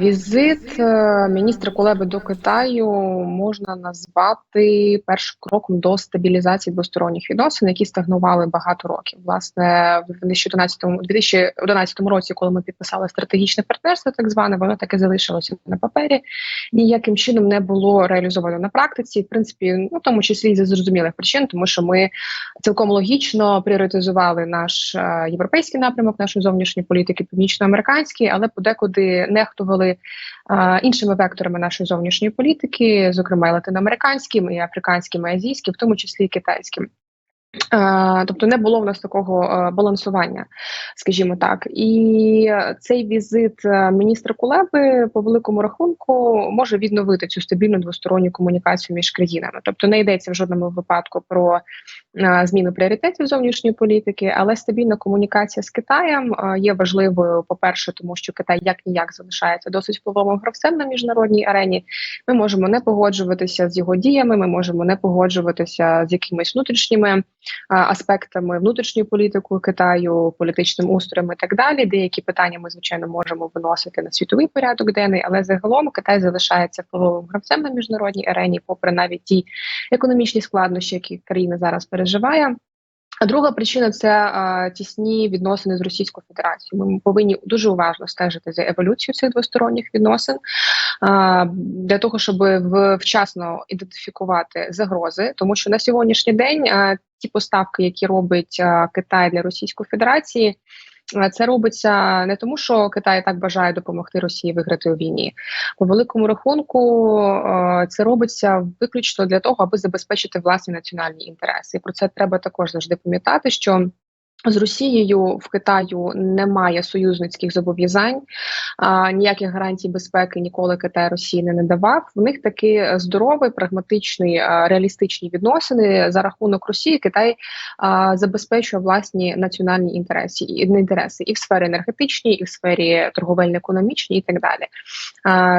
Візит е, міністра Кулеби до Китаю можна назвати першим кроком до стабілізації двосторонніх відносин, які стагнували багато років. Власне, в 2011, 2011 році, коли ми підписали стратегічне партнерство, так зване, воно таке залишилося на папері, ніяким чином не було реалізовано на практиці. В принципі, ну в тому числі за зрозумілих причин, тому що ми цілком логічно пріоритизували наш е, європейський напрямок, нашої зовнішньої політики, північноамериканський, але подекуди не нехтували іншими векторами нашої зовнішньої політики, зокрема і латиноамериканським, і африканським, і азійським, в тому числі і китайським. Тобто не було в нас такого балансування, скажімо так, і цей візит е, міністра Кулеби по великому рахунку може відновити цю стабільну двосторонню комунікацію між країнами. Тобто не йдеться в жодному випадку про зміну пріоритетів зовнішньої політики, але стабільна комунікація з Китаєм є важливою. По перше, тому що Китай як ніяк залишається досить впливовим гравцем на міжнародній арені. Ми можемо не погоджуватися з його діями. Ми можемо не погоджуватися з якимись внутрішніми аспектами внутрішньої політики Китаю, політичним устроєм і так далі. Деякі питання ми звичайно можемо виносити на світовий порядок денний, але загалом Китай залишається впливовим гравцем на міжнародній арені, попри навіть ті економічні складнощі, які країна зараз переживає. А друга причина це а, тісні відносини з Російською Федерацією. Ми повинні дуже уважно стежити за еволюцією цих двосторонніх відносин а, для того, щоб в, вчасно ідентифікувати загрози, тому що на сьогоднішній день а, ті поставки, які робить Китай для Російської Федерації. Це робиться не тому, що Китай так бажає допомогти Росії виграти у війні. По великому рахунку це робиться виключно для того, аби забезпечити власні національні інтереси. І Про це треба також завжди пам'ятати, що з Росією в Китаю немає союзницьких зобов'язань, ніяких гарантій безпеки ніколи Китай Росії не надавав. В них такі здорові, прагматичні, а, реалістичні відносини за рахунок Росії. Китай а, забезпечує власні національні інтереси і інтереси і в сфері енергетичній, і в сфері торговельно-економічній, і так далі.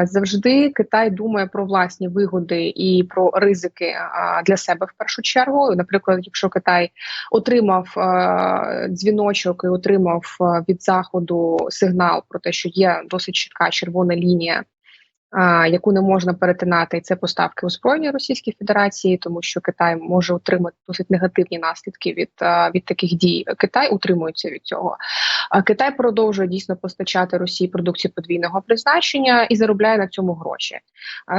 Завжди Китай думає про власні вигоди і про ризики для себе в першу чергу. Наприклад, якщо Китай отримав. Дзвіночок і отримав від заходу сигнал про те, що є досить чітка червона лінія яку не можна перетинати, і це поставки озброєння Російської Федерації, тому що Китай може отримати досить негативні наслідки від від таких дій. Китай утримується від цього. А Китай продовжує дійсно постачати Росії продукцію подвійного призначення і заробляє на цьому гроші.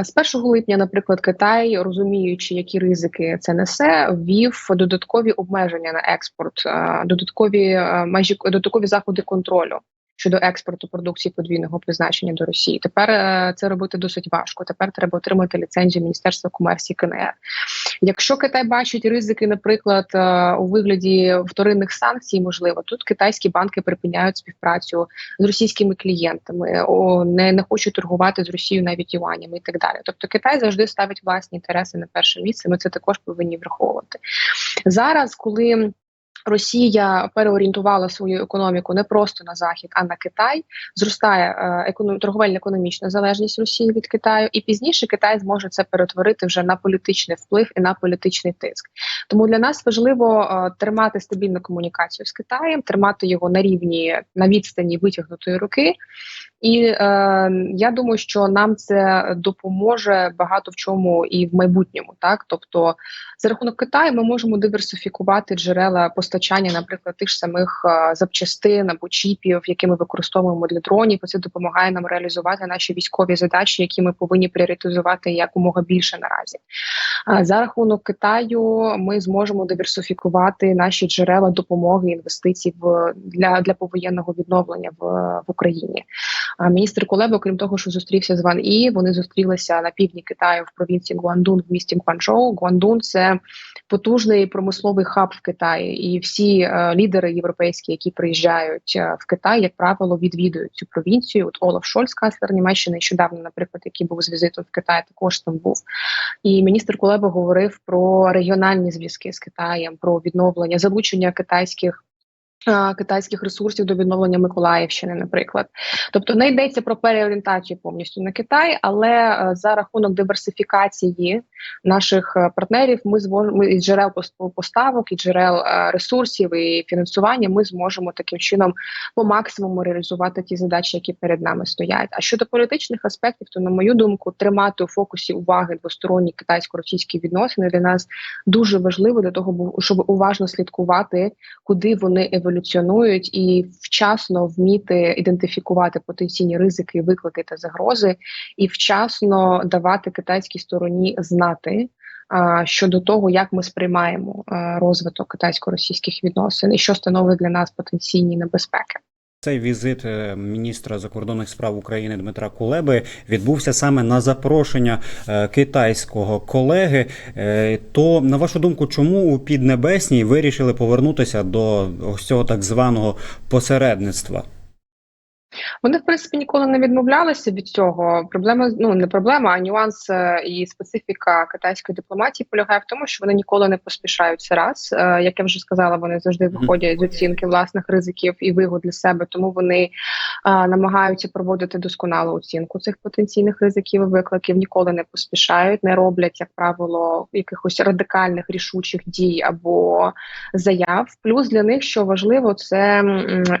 З 1 липня, наприклад, Китай, розуміючи, які ризики це несе, ввів додаткові обмеження на експорт, додаткові майже додаткові заходи контролю щодо експорту продукції подвійного призначення до Росії. Тепер е, це робити досить важко. Тепер треба отримати ліцензію Міністерства комерції КНР. Якщо Китай бачить ризики, наприклад, е, у вигляді вторинних санкцій, можливо, тут китайські банки припиняють співпрацю з російськими клієнтами, не, не хочуть торгувати з Росією навіть юанями і так далі. Тобто Китай завжди ставить власні інтереси на перше місце. Ми це також повинні враховувати зараз, коли Росія переорієнтувала свою економіку не просто на захід, а на Китай. Зростає е, економ... торговельно-економічна залежність Росії від Китаю, і пізніше Китай зможе це перетворити вже на політичний вплив і на політичний тиск. Тому для нас важливо е, тримати стабільну комунікацію з Китаєм, тримати його на рівні на відстані витягнутої руки. І е, я думаю, що нам це допоможе багато в чому і в майбутньому, так тобто за рахунок Китаю ми можемо диверсифікувати джерела постачання, наприклад, тих самих е, запчастин або чіпів, які ми використовуємо для дронів. Це допомагає нам реалізувати наші військові задачі, які ми повинні пріоритизувати якомога більше наразі. За рахунок Китаю ми зможемо диверсифікувати наші джерела допомоги інвестицій в для для повоєнного відновлення в, в Україні. Міністр Кулеба, окрім того, що зустрівся з Ван І, вони зустрілися на півдні Китаю в провінції Гуандун в місті Гуанчжоу. Гуандун – це потужний промисловий хаб в Китаї, і всі е, лідери європейські, які приїжджають е, в Китай, як правило, відвідують цю провінцію. От Олаф Шольц, канцлер Німеччини, нещодавно, наприклад, який був з візитом в Китай, також там був. І міністр Кулеба говорив про регіональні зв'язки з Китаєм, про відновлення залучення китайських. Китайських ресурсів до відновлення Миколаївщини, наприклад, тобто не йдеться про переорієнтацію повністю на Китай, але е, за рахунок диверсифікації наших е, партнерів. Ми зможемо із джерел поставок, і джерел е, ресурсів і фінансування. Ми зможемо таким чином по максимуму реалізувати ті задачі, які перед нами стоять. А щодо політичних аспектів, то на мою думку, тримати у фокусі уваги двосторонні китайсько-російські відносини для нас дуже важливо для того, щоб уважно слідкувати, куди вони еволюціонують, і вчасно вміти ідентифікувати потенційні ризики, виклики та загрози, і вчасно давати китайській стороні знати. Щодо того, як ми сприймаємо розвиток китайсько-російських відносин і що становить для нас потенційні небезпеки. Цей візит е, міністра закордонних справ України Дмитра Кулеби відбувся саме на запрошення е, китайського колеги. Е, то на вашу думку, чому у Піднебесній вирішили повернутися до ось цього так званого посередництва? Вони, в принципі, ніколи не відмовлялися від цього. Проблема ну не проблема, а нюанс е, і специфіка китайської дипломатії полягає в тому, що вони ніколи не поспішають раз. Е, як я вже сказала, вони завжди виходять з оцінки власних ризиків і вигод для себе, тому вони а, е, намагаються проводити досконалу оцінку цих потенційних ризиків і викликів. Ніколи не поспішають, не роблять, як правило, якихось радикальних рішучих дій або заяв. Плюс для них що важливо, це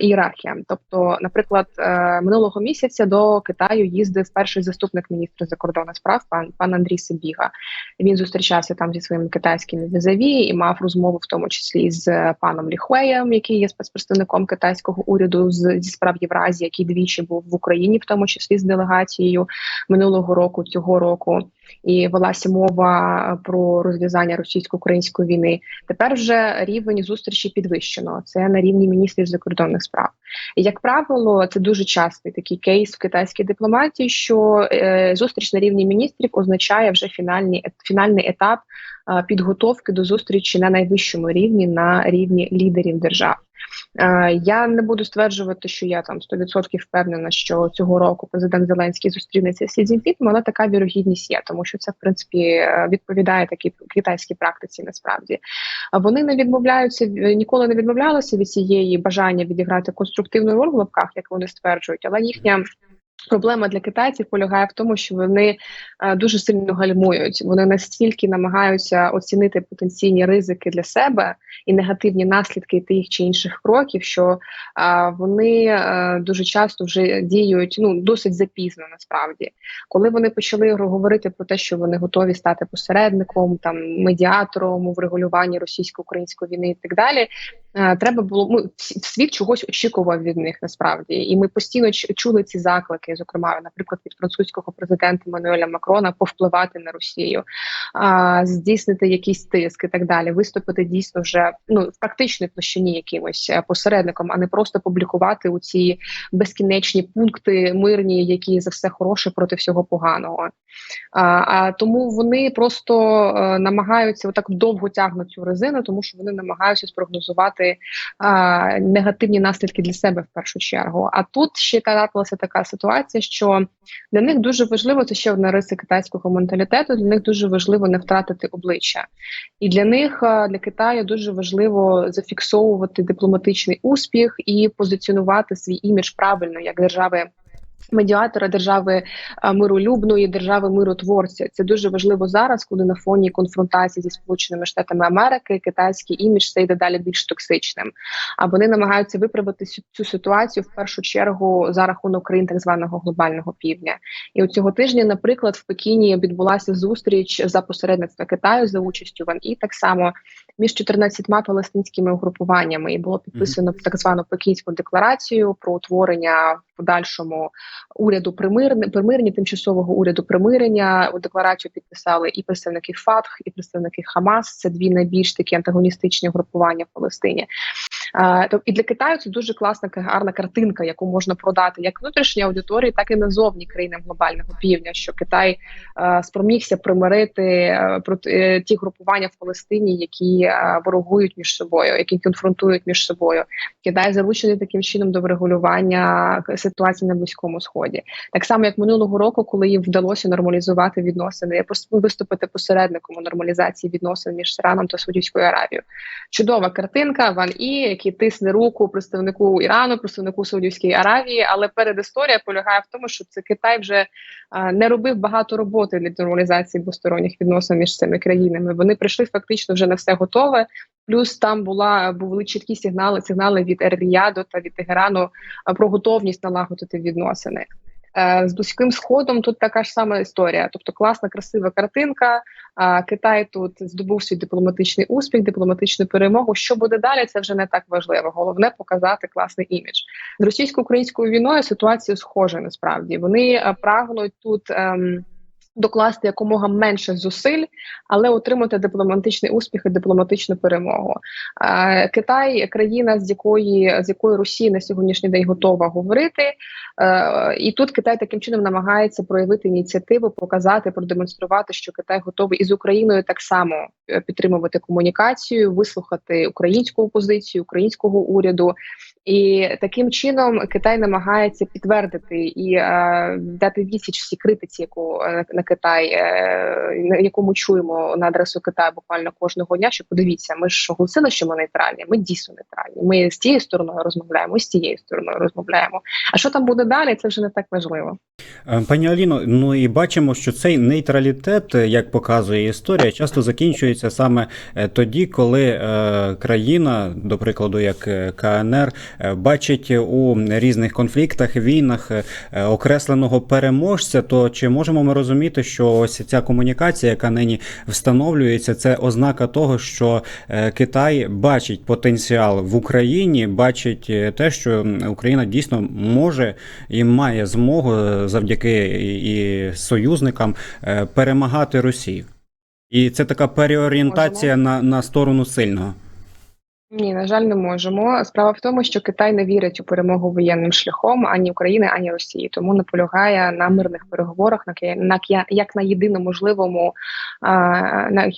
ієрархія. Тобто, наприклад. Е, минулого місяця до Китаю їздив перший заступник міністра закордонних справ, пан пан Андрій Сибіга. Він зустрічався там зі своїми китайськими візаві і мав розмову, в тому числі з паном Ліхуеєм, який є спецпредставником китайського уряду з зі справ Євразії, який двічі був в Україні, в тому числі з делегацією минулого року, цього року і велася мова про розв'язання російсько-української війни. Тепер вже рівень зустрічі підвищено. Це на рівні міністрів закордонних справ. І, Як правило, це дуже частий такий кейс в китайській дипломатії, що е, зустріч на рівні міністрів означає вже фінальний фінальний етап е, підготовки до зустрічі на найвищому рівні на рівні лідерів держав. Е, я не буду стверджувати, що я там 100% впевнена, що цього року президент Зеленський зустрінеться з Сі Цзіньпіном, але така вірогідність є, тому що це в принципі відповідає такій китайській практиці. Насправді вони не відмовляються ніколи не відмовлялися від цієї бажання відіграти конструктивну роль в лапках, як вони стверджують, але їхня. Проблема для китайців полягає в тому, що вони е, дуже сильно гальмують. Вони настільки намагаються оцінити потенційні ризики для себе і негативні наслідки тих чи інших кроків, що е, вони е, дуже часто вже діють ну досить запізно. Насправді, коли вони почали говорити про те, що вони готові стати посередником, там медіатором у врегулюванні російсько-української війни і так далі. Треба було ну, світ чогось очікував від них насправді, і ми постійно чули ці заклики, зокрема, наприклад, від французького президента Мануеля Макрона повпливати на Росію, а, здійснити якісь тиск і так далі. Виступити дійсно вже ну в практичній площині якимось е, посередником, а не просто публікувати у ці безкінечні пункти мирні, які за все хороше проти всього поганого. А тому вони просто е, намагаються отак довго тягнути цю резину, тому що вони намагаються спрогнозувати а, негативні наслідки для себе в першу чергу. А тут ще трапилася така ситуація, що для них дуже важливо це ще одна риса китайського менталітету. Для них дуже важливо не втратити обличчя, і для них для Китаю дуже важливо зафіксовувати дипломатичний успіх і позиціонувати свій імідж правильно як держави медіатора держави миролюбної, держави миротворця. Це дуже важливо зараз, коли на фоні конфронтації зі сполученими штатами Америки китайський імідж стає дедалі більш токсичним. А вони намагаються виправити цю ситуацію в першу чергу за рахунок країн так званого глобального півдня. І у цього тижня, наприклад, в Пекіні відбулася зустріч за посередництва Китаю за участю Ван і так само між 14 палестинськими угрупуваннями і було підписано так звану Пекінську декларацію про утворення в подальшому уряду примирення, примирення тимчасового уряду примирення. У декларацію підписали і представники ФАТХ, і представники Хамас. Це дві найбільш такі антагоністичні угрупування в Палестині. То і для Китаю це дуже класна гарна картинка, яку можна продати як внутрішній аудиторії, так і назовні країнам глобального півдня. Що Китай спромігся примирити проти ті групування в Палестині, які е, ворогують між собою, які конфронтують між собою. Китай залучений таким чином до врегулювання ситуації на близькому сході, так само як минулого року, коли їм вдалося нормалізувати відносини, пос- виступити посередником у нормалізації відносин між Іраном та Саудівською Аравією. Чудова картинка Ван І, який тисне руку представнику Ірану, представнику Саудівської Аравії. Але передісторія полягає в тому, що це Китай вже не робив багато роботи для нормалізації двосторонніх відносин між цими країнами. Вони прийшли фактично вже на все готове. Плюс там була були чіткі сигнали, сигнали від Ер-Ріяду та від Тегерану про готовність налагодити відносини. Е, З близьким сходом тут така ж сама історія, тобто класна, красива картинка. Китай тут здобув свій дипломатичний успіх, дипломатичну перемогу. Що буде далі? Це вже не так важливо. Головне показати класний імідж з російсько-українською війною. Ситуація схожа насправді. Вони е, прагнуть тут. Ем, Докласти якомога менше зусиль, але отримати дипломатичний успіх і дипломатичну перемогу. Китай країна, з якої з якою Росія на сьогоднішній день готова говорити, і тут Китай таким чином намагається проявити ініціативу, показати, продемонструвати, що Китай готовий і з Україною так само е, підтримувати комунікацію, вислухати українську позицію, українського уряду. І таким чином Китай намагається підтвердити і е, дати відсіч всій критиці, яку е, на Китай, е, яку ми чуємо на адресу Китаю буквально кожного дня. Що подивіться, ми ж оголосили, що ми нейтральні. Ми дійсно нейтральні. Ми з тією стороною розмовляємо, з тією стороною розмовляємо. А що там буде далі? Це вже не так важливо. Е, Пані Аліно, ну і бачимо, що цей нейтралітет, як показує історія, часто закінчується саме е, тоді, коли країна, до прикладу, як КНР, бачить у різних конфліктах, війнах окресленого переможця. То чи можемо ми розуміти, що ось ця комунікація, яка нині встановлюється, це ознака того, що е, Китай бачить потенціал в Україні, бачить е, те, що Україна дійсно може і має змогу е, завдяки і союзникам перемагати Росію. І це така переорієнтація на, на сторону сильного. Ні, на жаль, не можемо. Справа в тому, що Китай не вірить у перемогу воєнним шляхом ані України, ані Росії, тому наполягає на мирних переговорах, на як на єдино можливому на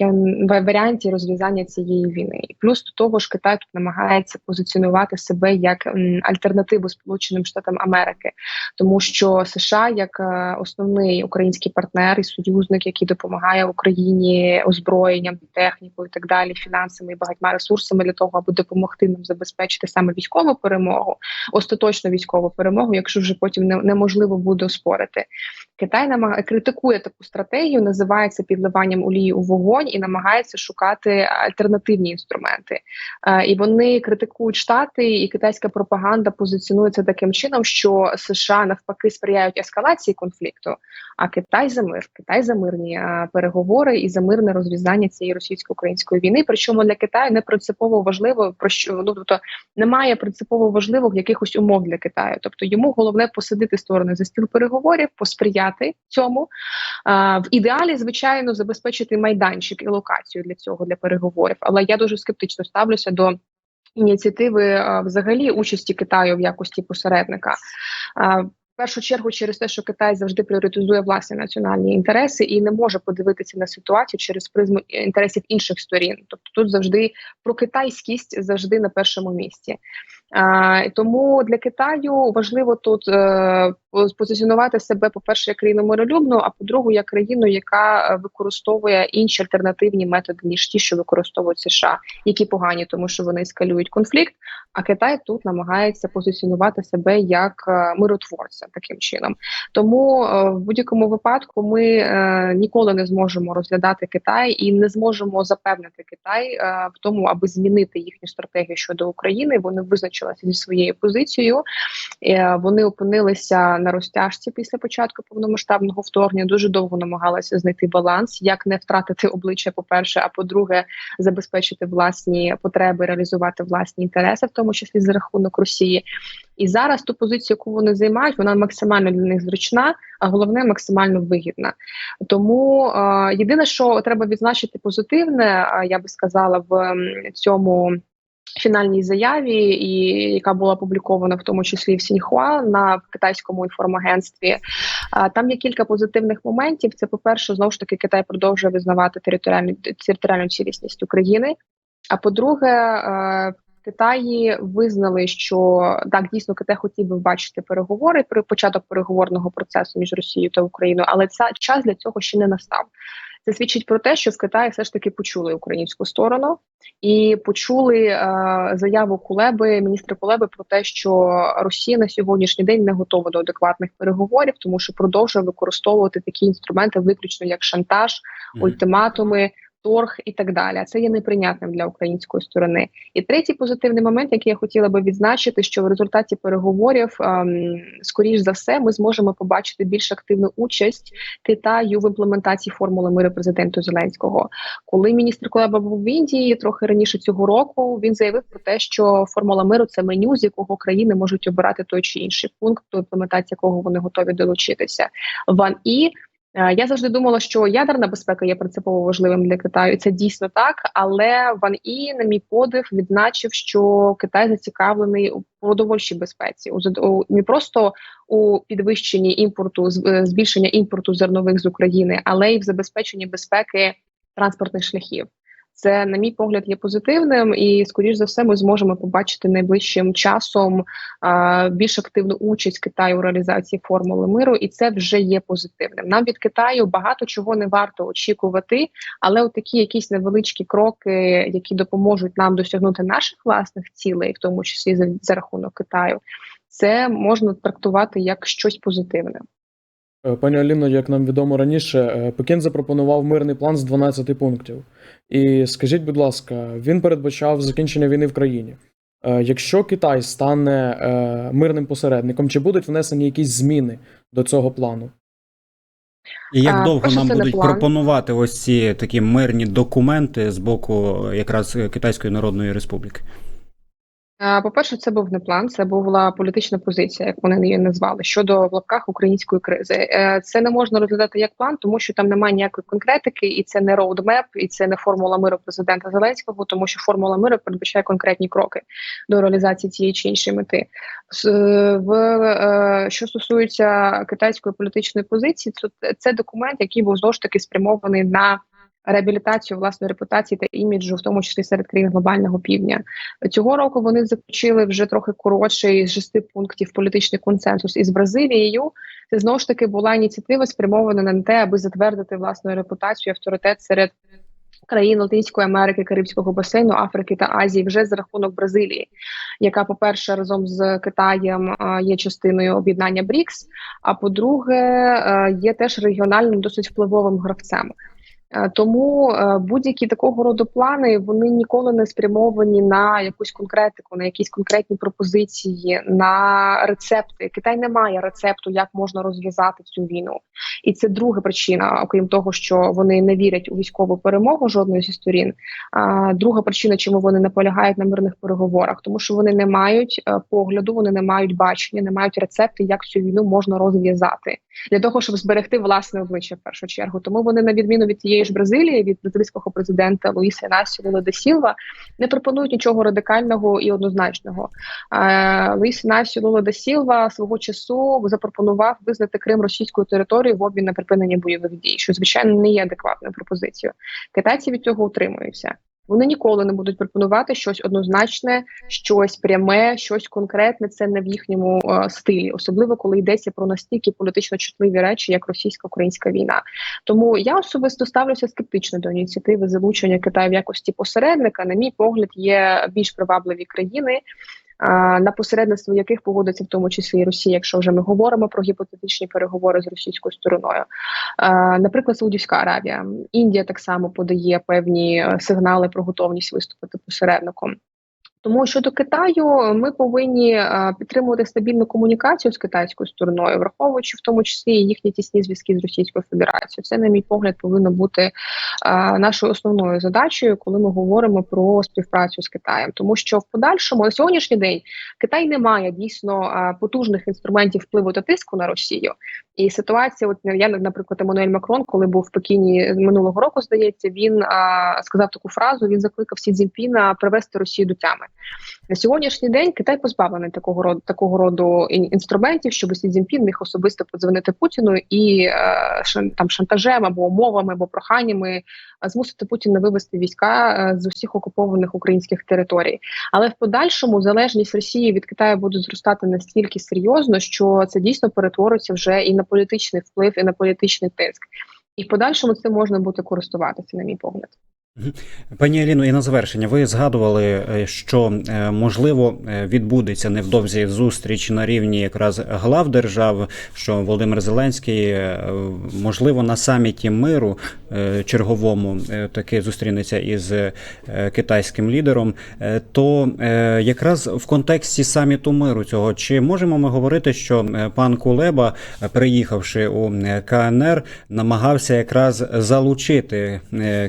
варіанті розв'язання цієї війни. І плюс до того ж, Китай тут намагається позиціонувати себе як альтернативу Сполученим Штатам Америки, тому що США як е, основний український партнер і союзник, який допомагає Україні озброєнням, технікою і так далі, фінансами і багатьма ресурсами для того, аби допомогти нам забезпечити саме військову перемогу, остаточну військову перемогу, якщо вже потім не, неможливо буде оспорити. Китай намагає критикує таку стратегію, називається підливанням олії у вогонь і намагається шукати альтернативні інструменти. Е, і вони критикують штати, і китайська пропаганда позиціонується таким чином, що США навпаки сприяють ескалації конфлікту, а Китай за мир, Китай за мирні е, переговори і за мирне розв'язання цієї російсько-української війни. Причому для Китаю не принципово важливо про що ну тобто немає принципово важливих якихось умов для Китаю. Тобто йому головне посадити сторони за стіл переговорів, посприяти цьому. А, в ідеалі, звичайно, забезпечити майданчик і локацію для цього для переговорів. Але я дуже скептично ставлюся до. Ініціативи взагалі участі Китаю в якості посередника першу чергу через те, що Китай завжди пріоритизує власні національні інтереси і не може подивитися на ситуацію через призму інтересів інших сторін. Тобто тут завжди про китайськість завжди на першому місці. Тому для Китаю важливо тут е, позиціонувати себе, по-перше, як країну миролюбну, а по-друге, як країну, яка е, використовує інші альтернативні методи, ніж ті, що використовують США, які погані, тому що вони ескалюють конфлікт. А Китай тут намагається позиціонувати себе як е, миротворця таким чином. Тому в будь-якому випадку ми ніколи не зможемо розглядати Китай і не зможемо запевнити Китай в тому, аби змінити їхню стратегію щодо України. Вони визначилися зі своєю позицією. Е, вони опинилися на розтяжці після початку повномасштабного вторгнення. Дуже довго намагалися знайти баланс, як не втратити обличчя, по перше, а по-друге, забезпечити власні потреби, реалізувати власні інтереси, в тому числі за рахунок Росії. І зараз ту позицію, яку вони займають, вона максимально для них зручна, а головне максимально вигідна. Тому е, єдине, що треба відзначити позитивне, е, я би сказала, в цьому. Фінальній заяві, і яка була опублікована в тому числі в Сіньхуа на китайському інформагентстві. Там є кілька позитивних моментів. Це, по-перше, знову ж таки, Китай продовжує визнавати територіальну територіальну цілісність України. А по-друге, е, в Китаї визнали, що так дійсно Китай хотів би бачити переговори при початок переговорного процесу між Росією та Україною, але ця час для цього ще не настав. Це свідчить про те, що в Китаї все ж таки почули українську сторону і почули е, заяву Кулеби, міністра Кулеби про те, що Росія на сьогоднішній день не готова до адекватних переговорів, тому що продовжує використовувати такі інструменти виключно як шантаж, ультиматуми. Торг і так далі, це є неприйнятним для української сторони. І третій позитивний момент, який я хотіла би відзначити, що в результаті переговорів, ем, скоріш за все, ми зможемо побачити більш активну участь Китаю в імплементації формули миру президенту Зеленського. Коли міністр Кулеба був в Індії трохи раніше цього року, він заявив про те, що формула миру це меню, з якого країни можуть обирати той чи інший пункт, до імплементації якого вони готові долучитися. Ван і Я завжди думала, що ядерна безпека є принципово важливим для Китаю. Це дійсно так. Але Ван І, на мій подив, відзначив, що Китай зацікавлений у продовольчій безпеці, у не просто у підвищенні імпорту, е, збільшення імпорту зернових з України, але й в забезпеченні безпеки транспортних шляхів. Це, на мій погляд, є позитивним, і скоріш за все, ми зможемо побачити найближчим часом а, більш активну участь Китаю у реалізації формули миру, і це вже є позитивним. Нам від Китаю багато чого не варто очікувати, але от такі якісь невеличкі кроки, які допоможуть нам досягнути наших власних цілей, в тому числі за, за рахунок Китаю, це можна трактувати як щось позитивне. Е, Пані Аліно, як нам відомо раніше, е, Пекін запропонував мирний план з 12 пунктів. І скажіть, будь ласка, він передбачав закінчення війни в країні. Е, Якщо Китай стане мирним посередником, чи будуть внесені якісь зміни до цього плану? І як А, довго нам будуть план. пропонувати ось ці такі мирні документи з боку якраз Китайської Народної Республіки? По-перше, це був не план, це була політична позиція, як вони її назвали, щодо в лапках української кризи. Е, Це не можна розглядати як план, тому що там немає ніякої конкретики, і це не роудмеп, і це не формула миру президента Зеленського, тому що формула миру передбачає конкретні кроки до реалізації цієї чи іншої мети. Е, В е, що стосується китайської політичної позиції, це документ, який був знову ж таки спрямований на реабілітацію власної репутації та іміджу, в тому числі серед країн глобального півдня. Цього року вони заключили вже трохи коротший з шести пунктів політичний консенсус із Бразилією. Це знову ж таки була ініціатива спрямована на те, аби затвердити власну репутацію, авторитет серед країн Латинської Америки, Карибського басейну, Африки та Азії вже за рахунок Бразилії, яка, по-перше, разом з Китаєм є частиною об'єднання БРІКС. А по-друге, е, є теж регіональним досить впливовим гравцем. Е, Тому е, будь-які такого роду плани вони ніколи не спрямовані на якусь конкретику, на якісь конкретні пропозиції, на рецепти. Китай не має рецепту, як можна розв'язати цю війну, і це друга причина, окрім того, що вони не вірять у військову перемогу жодної зі сторін. Друга причина, чому вони наполягають на мирних переговорах, тому що вони не мають е, погляду, вони не мають бачення, не мають рецепти, як цю війну можна розв'язати для того, щоб зберегти власне обличчя в першу чергу. Тому вони, на відміну від тієї ж Бразилії, від бразильського президента Луїса Інасіо Лула Сілва, не пропонують нічого радикального і однозначного. Е, Луїс Інасіо Лула де Сілва свого часу запропонував визнати Крим російською територією в обмін на припинення бойових дій, що звичайно не є адекватною пропозицією. Китайці від цього утримуються. Вони ніколи не будуть пропонувати щось однозначне, щось пряме, щось конкретне. Це не в їхньому е, стилі, особливо коли йдеться про настільки політично чутливі речі, як російсько-українська війна. Тому я особисто ставлюся скептично до ініціативи залучення Китаю в якості посередника. На мій погляд, є більш привабливі країни. На посередництво яких погодиться в тому числі і Росія, якщо вже ми говоримо про гіпотетичні переговори з російською стороною. Наприклад, Саудівська Аравія, Індія так само подає певні е, сигнали про готовність виступити посередником. Тому щодо Китаю, ми повинні е, підтримувати стабільну комунікацію з китайською стороною, враховуючи в тому числі їхні тісні зв'язки з Російською Федерацією. Це, на мій погляд, повинно бути е, нашою основною задачею, коли ми говоримо про співпрацю з Китаєм, тому що в подальшому на сьогоднішній день Китай не має дійсно е, потужних інструментів впливу та тиску на Росію. І ситуація, от я, наприклад, Еммануель Макрон, коли був в Пекіні минулого року, здається, він а, сказав таку фразу: він закликав Сі Цзіньпіна привести Росію до тями. На сьогоднішній день Китай позбавлений такого роду такого роду ін- інструментів, щоб Сі Цзіньпін міг особисто подзвонити Путіну і а, шан- там шантажем або умовами, або проханнями а, змусити Путіна вивести війська е, з усіх окупованих українських територій. Але в подальшому залежність Росії від Китаю буде зростати настільки серйозно, що це дійсно перетвориться вже і на політичний вплив, і на політичний тиск. І в подальшому цим можна буде користуватися, на мій погляд. Пані Аліно, і на завершення, ви згадували, е, що е, можливо е, відбудеться невдовзі зустріч на рівні якраз глав держав, що Володимир Зеленський можливо на саміті миру черговому таки зустрінеться із китайським лідером. То якраз в контексті саміту миру цього, чи можемо ми говорити, що пан Кулеба, приїхавши у КНР, намагався якраз залучити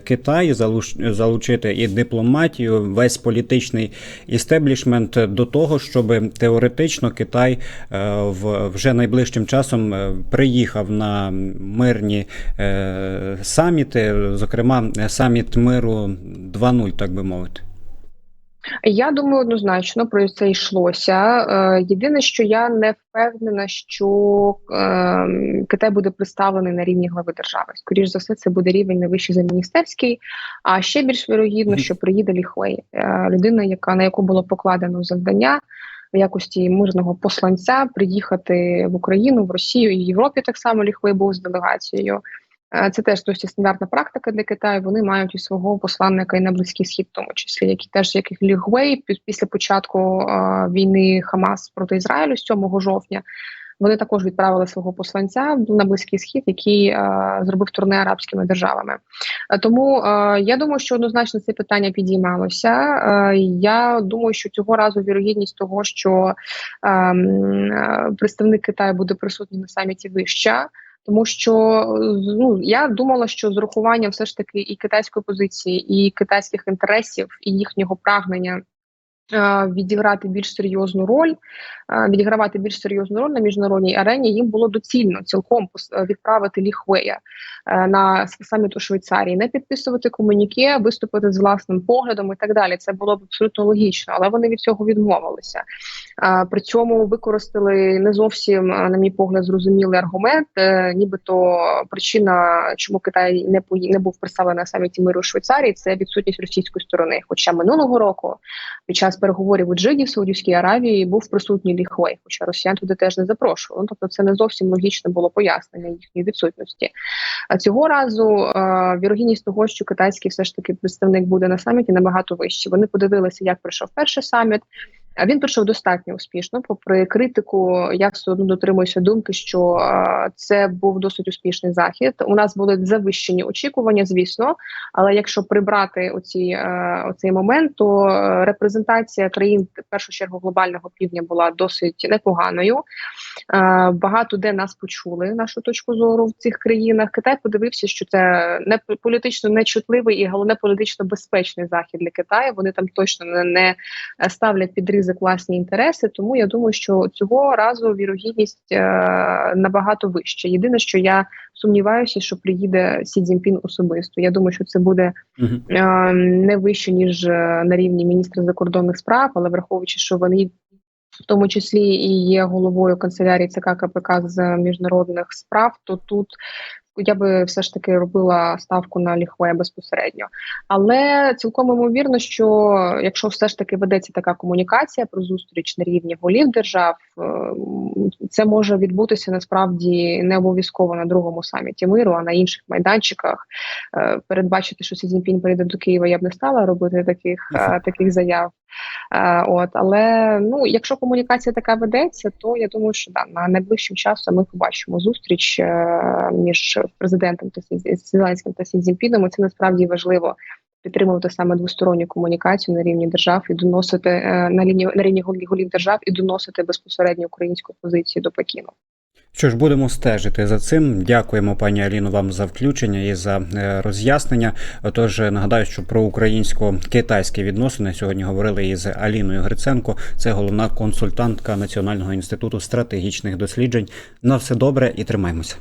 Китай, залуч- залучити і дипломатію, весь політичний істеблішмент до того, щоб теоретично Китай е, вже найближчим часом е, приїхав на мирні е, саміти, зокрема саміт миру 2.0, так би мовити. Я думаю, однозначно про це йшлося. Е, єдине, що я не впевнена, що е, Китай буде представлений на рівні глави держави. Скоріше за все, це буде рівень не вищий за міністерський. А ще більш вірогідно, що приїде Ліхвей, е, людина, яка на яку було покладено завдання. В якості мирного посланця приїхати в Україну, в Росію і Європі так само Ліхвей був з делегацією. Е, Це теж досить стандартна практика для Китаю. Вони мають і свого посланника і на близький схід, в тому числі, які теж як і Лігвей після початку е, війни Хамас проти Ізраїлю 7 жовтня. Вони також відправили свого посланця на близький схід, який е, зробив турне арабськими державами. Е, Тому е, я думаю, що однозначно це питання підіймалося. Е, я думаю, що цього разу вірогідність того, що ем, е, представник Китаю буде присутній на саміті вища. Тому що ну я думала, що з урахуванням все ж таки і китайської позиції, і китайських інтересів, і їхнього прагнення відіграти більш серйозну роль, е, відігравати більш серйозну роль на міжнародній арені, їм було доцільно цілком е, відправити Ліхвея е, на саміт у Швейцарії, не підписувати комуніке, виступити з власним поглядом і так далі. Це було б абсолютно логічно, але вони від цього відмовилися. Е, При цьому використали не зовсім, е, на мій погляд, зрозумілий аргумент, е, нібито причина, чому Китай не не був представлений на саміті миру у Швейцарії, це відсутність російської сторони. Хоча минулого року, під час переговорів у Джиді в Саудівській Аравії, був присутній Ліхвей, хоча росіян туди теж не запрошували. Ну, тобто, це не зовсім логічне було пояснення їхньої відсутності. А цього разу е, вірогідність того, що китайський все ж таки представник буде на саміті, набагато вище. Вони подивилися, як пройшов перший саміт. А він пройшов достатньо успішно. Попри критику, я все одно дотримуюся думки, що це був досить успішний захід. У нас були завищені очікування, звісно. Але якщо прибрати оці е, оцей момент, то е, репрезентація країн в першу чергу глобального півдня була досить непоганою. Е, багато де нас почули нашу точку зору в цих країнах. Китай подивився, що це не політично нечутливий і головне політично безпечний захід для Китаю. Вони там точно не, ставлять під ризик власні інтереси. Тому я думаю, що цього разу вірогідність е, набагато вища. Єдине, що я сумніваюся, що приїде Сі Цзіньпін особисто. Я думаю, що це буде е, не вище ніж е, на рівні міністра закордонних справ, але враховуючи, що вони. В тому числі і є головою канцелярії ЦК КПК з міжнародних справ, то тут я би все ж таки робила ставку на Ліхвея безпосередньо. Але цілком ймовірно, що якщо все ж таки ведеться така комунікація про зустріч на рівні голів держав, е, це може відбутися насправді не обов'язково на другому саміті миру, а на інших майданчиках. Е, Передбачити, що Сі Цзіньпінь прийде до Києва, я б не стала робити таких, е, таких заяв. Е, От, але ну, якщо комунікація така ведеться, то я думаю, що да, на найближчим часом ми побачимо зустріч е, між президентом та Зеленським та Сі І Це насправді важливо підтримувати саме двосторонню комунікацію на рівні держав і доносити е, на рівні на рівні голів держав і доносити безпосередньо українську позицію до Пекіну. Що ж, будемо стежити за цим. Дякуємо, пані Аліно, вам за включення і за е, роз'яснення. Отож, нагадаю, що про українсько-китайські відносини сьогодні говорили із Аліною Гриценко. Це головна консультантка Національного інституту стратегічних досліджень. На все добре і тримаймося.